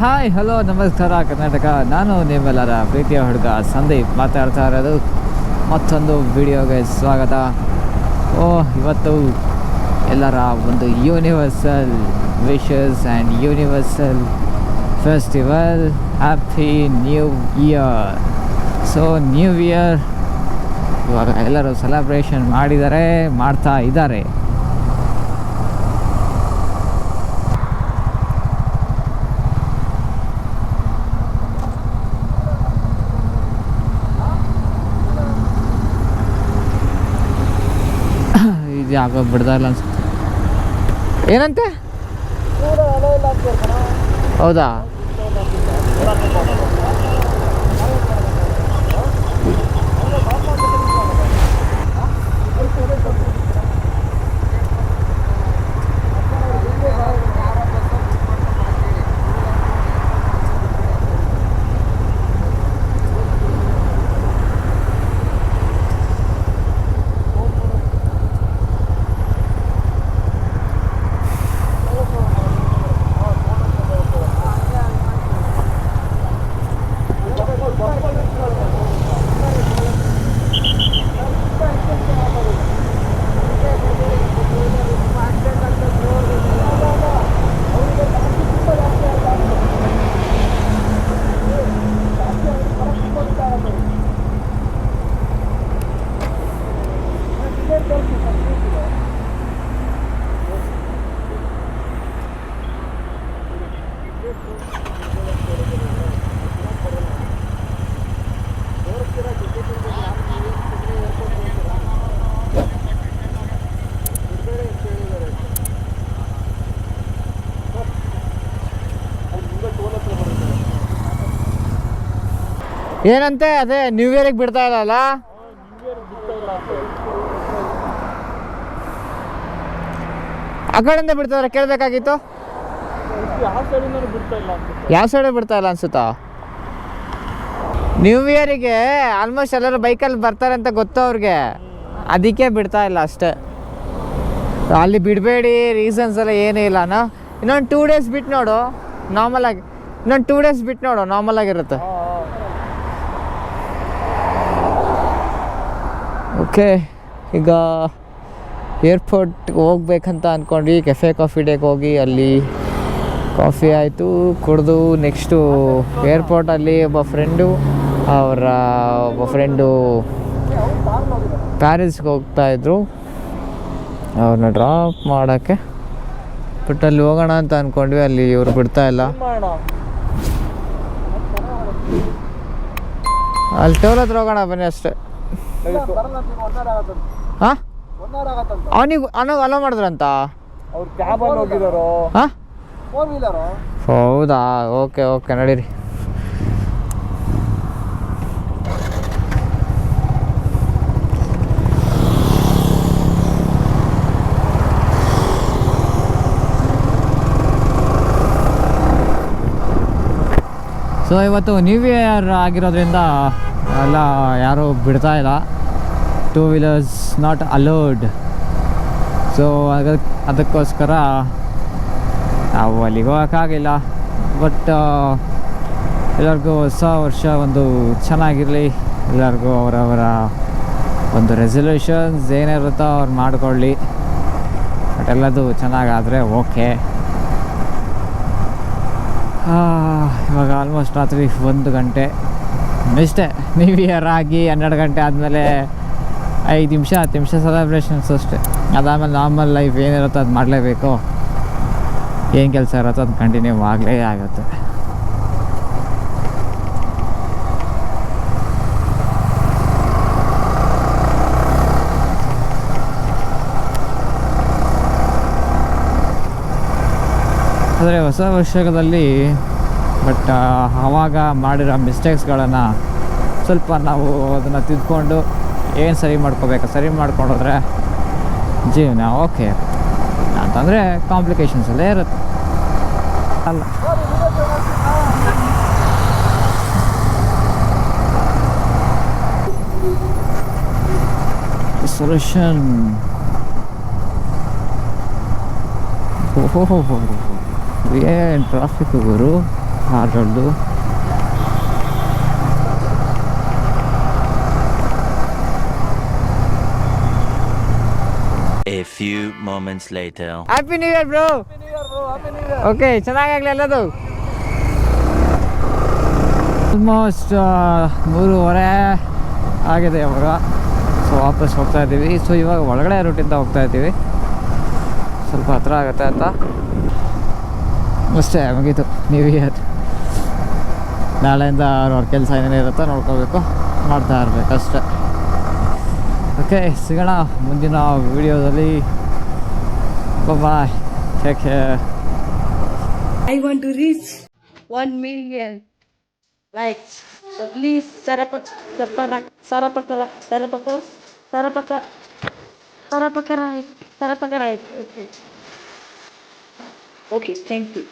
Hi hello ನಮಸ್ಕಾರ, ಕರ್ನಾಟಕ. ನಾನು ನಿಮ್ಮೆಲ್ಲರ ಪ್ರೀತಿಯ ಹುಡುಗ ಸಂದೀಪ್ ಮಾತಾಡ್ತಾ ಇರೋದು. ಮತ್ತೊಂದು ವಿಡಿಯೋಗೆ ಸ್ವಾಗತ. ಓ, ಇವತ್ತು ಎಲ್ಲರ ಒಂದು universal wishes and universal festival happy new year so new year ಇವಾಗ ಎಲ್ಲರೂ ಸೆಲೆಬ್ರೇಷನ್ ಮಾಡಿದ್ದಾರೆ ಮಾಡ್ತಾ ಇದ್ದಾರೆ. ಇದು ಯಾಕೋ ಬಿಡ್ತಾ ಇಲ್ಲ ಅನ್ಸುತ್ತೆ ಏನಂತೆ ಹೌದಾ? ಏನಂತೆ? ಅದೇ ನ್ಯೂ ಇಯರಿಗೆ ಬಿಡ್ತಾ ಇಲ್ಲಲ್ಲ ಆ ಕಡೆಯಿಂದ ಬಿಡ್ತಾರೆ ಕೇಳಬೇಕಾಗಿತ್ತು? ಯಾವ ಸೈಡ್ ಬಿಡ್ತಾ ಇಲ್ಲ ಅನ್ಸುತ್ತಾ? ನ್ಯೂ ಇಯರಿಗೆ ಆಲ್ಮೋಸ್ಟ್ ಎಲ್ಲರೂ ಬೈಕಲ್ಲಿ ಬರ್ತಾರೆ ಅಂತ ಗೊತ್ತು ಅವ್ರಿಗೆ. ಅದಕ್ಕೆ ಬಿಡ್ತಾ ಇಲ್ಲ ಅಷ್ಟೇ. ಅಲ್ಲಿ ಬಿಡಬೇಡಿ ರೀಸನ್ಸ್ ಎಲ್ಲ ಏನೂ ಇಲ್ಲನ ಇನ್ನೊಂದು ಟೂ ಡೇಸ್ ಬಿಟ್ಟು ನೋಡು ನಾರ್ಮಲ್ ಆಗಿ. ಇನ್ನೊಂದು ಟೂ ಡೇಸ್ ಬಿಟ್ಟು ನೋಡು ನಾರ್ಮಲ್ ಓಕೆ, ಈಗ ಏರ್ಪೋರ್ಟ್ಗೆ ಹೋಗ್ಬೇಕಂತ ಅಂದ್ಕೊಂಡ್ವಿ ಕೆಫೆ ಕಾಫಿ ಡೇಗೆ ಹೋಗಿ ಅಲ್ಲಿ ಕಾಫಿ ಆಯಿತು, ಕುಡಿದು ನೆಕ್ಸ್ಟು ಏರ್ಪೋರ್ಟಲ್ಲಿ ಒಬ್ಬ ಫ್ರೆಂಡು ಅವರ ಒಬ್ಬ ಫ್ರೆಂಡು ಪ್ಯಾರಿಸ್ಗೆ ಹೋಗ್ತಾಯಿದ್ರು ಅವ್ರನ್ನ ಡ್ರಾಪ್ ಮಾಡೋಕ್ಕೆ ಬಟ್ ಅಲ್ಲಿ ಹೋಗೋಣ ಅಂತ ಅಂದ್ಕೊಂಡ್ವಿ ಅಲ್ಲಿ ಇವ್ರು ಬಿಡ್ತಾಯಿಲ್ಲ ಅಲ್ಲಿ ಟೋಲ್ ಹತ್ರ ಹೋಗೋಣ ಬನ್ನಿ ಅಷ್ಟೇ. ಹಾಂ? ಅವನಿಗೆ ಅವನಿಗೆ ಅಲೋ ಮಾಡಿದ್ರಂತ? ಅವ್ರು ಹೋಗಿದಾರೋ ಹಾಂ? ಹೌದಾ? ಓಕೆ ಓಕೆ ನಡೀರಿ. ಸೊ ಇವತ್ತು ನ್ಯೂ ಇಯರ್ ಆಗಿರೋದ್ರಿಂದ ಎಲ್ಲ ಯಾರೂ ಬಿಡ್ತಾ ಇಲ್ಲ. Two wheelers not allowed so ಅದಕ್ಕೆ ಅದಕ್ಕೋಸ್ಕರ ನಾವು ಅಲ್ಲಿಗೆ ಹೋಗೋಕ್ಕಾಗಿಲ್ಲ. ಬಟ್ ಎಲ್ಲರಿಗೂ ಹೊಸ ವರ್ಷ ಒಂದು ಚೆನ್ನಾಗಿರಲಿ. ಎಲ್ಲರಿಗೂ ಅವರವರ ಒಂದು ರೆಸೊಲ್ಯೂಷನ್ಸ್ ಏನಿರುತ್ತೋ ಅವ್ರು ಮಾಡಿಕೊಳ್ಳಿ. ಬಟ್ ಎಲ್ಲದು ಚೆನ್ನಾಗಾದರೆ ಓಕೆ ಇವಾಗ ಆಲ್ಮೋಸ್ಟ್ ರಾತ್ರಿ ಒಂದು ಗಂಟೆ. ಇಷ್ಟೇ ನ್ಯೂ ಇಯರ್ ಆಗಿ ಹನ್ನೆರಡು ಗಂಟೆ ಆದಮೇಲೆ ಐದು ನಿಮಿಷ, ಹತ್ತು ನಿಮಿಷ ಸೆಲೆಬ್ರೇಷನ್ಸ್ ಅಷ್ಟೇ. ಅದಾದಮೇಲೆ ನಾರ್ಮಲ್ ಲೈಫ್ ಏನಿರುತ್ತೋ ಅದು ಮಾಡಲೇಬೇಕು. ಏನು ಕೆಲಸ ಇರುತ್ತೋ ಅದು ಕಂಟಿನ್ಯೂ ಆಗಲೇ ಆಗುತ್ತೆ. ಆದರೆ ಹೊಸ ವರ್ಷದಲ್ಲಿ ಬಟ್ ಆವಾಗ ಮಾಡಿರೋ ಮಿಸ್ಟೇಕ್ಸ್ಗಳನ್ನು ಸ್ವಲ್ಪ ನಾವು ಅದನ್ನು ತಿದ್ಕೊಂಡು ಏನು ಸರಿ ಮಾಡ್ಕೋಬೇಕು? ಸರಿ ಮಾಡ್ಕೊಂಡೋದ್ರೆ ಜೀವನ ಓಕೆ. ಅಂತಂದರೆ ಕಾಂಪ್ಲಿಕೇಶನ್ಸ್ ಎಲ್ಲ ಇರುತ್ತೆ. ಅಲ್ಲ. ಸೊಲ್ಯೂಷನ್ ಓಹೋ ಏನು ಟ್ರಾಫಿಕ್ ಗುರು ದೊಡ್ಡದು. A few moments later. Happy new year bro okay ಚೆನ್ನಾಗಾಗಲಿ ಎಲ್ಲದು. ಆಲ್ಮೋಸ್ಟ್ ಮೂರುವರೆ ಆಗಿದೆ ಇವಾಗ ಸೊ ವಾಪಸ್ ಹೋಗ್ತಾ ಇದ್ದೀವಿ. ಸೊ ಇವಾಗ ಒಳಗಡೆ ರೂಟಿಂದ ಹೋಗ್ತಾ ಇದ್ದೀವಿ. ಸ್ವಲ್ಪ ಹತ್ರ ಆಗುತ್ತೆ ಅಂತ. ಅಷ್ಟೇ, ಮುಗೀತು. ನ್ಯೂ ಇಯರ್ ನಾಳೆಯಿಂದ ಅವ್ರವ್ರ ಕೆಲಸ ಏನೇನು ಇರುತ್ತೋ ನೋಡ್ಕೋಬೇಕು. ಮಾಡ್ತಾ ಇರಬೇಕು ಅಷ್ಟೇ. ಓಕೆ ಸಿಗೋಣ ಮುಂದಿನ ವಿಡಿಯೋದಲ್ಲಿ. Bye take I want to reach one million likes please ಸರಪಕ್ ಸರ್ಪರ ಸರಪಕರ ಸರಪಕ ಸರಪಕ ಸರಪಕರ ಸರಪಕರ ಓಕೆ ಥ್ಯಾಂಕ್ ಯು